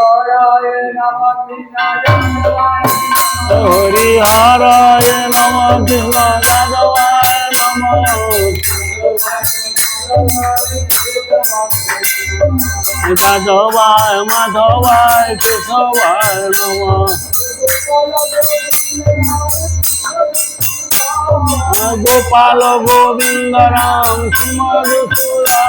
হরায় নম কৃষ্ণ যাদবায় নম যাদবায় মাধবায় কেশবায় নম গোপাল গোবিন্দ রাম শ্রীমধুসূরা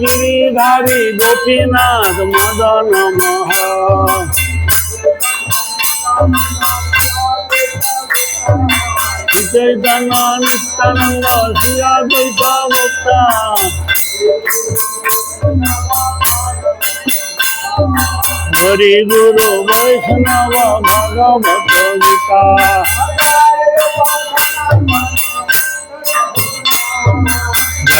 গিরিধারী গোপীনাথ মদন মোহ চৈতন্য নিত্যানন্দ শ্রী অদ্বৈত ভক্তা। হরি গুরু বৈষ্ণব ভগবত গীতা।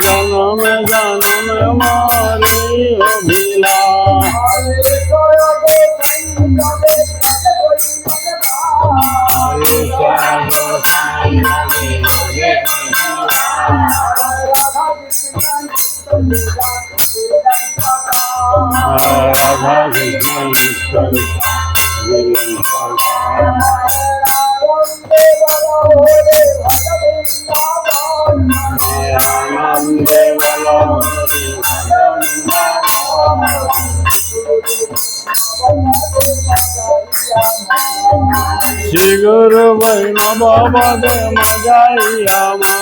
জনম জনম মারে রাধা কৃষ্ণ শ্রী গুরু বৈষ্ণব পদে মজাইয়ামা।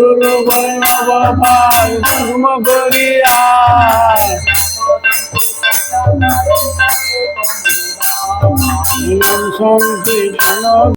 গুরু বৈষ্ণব পাই ধর্ম করিয়া সংকীর্তন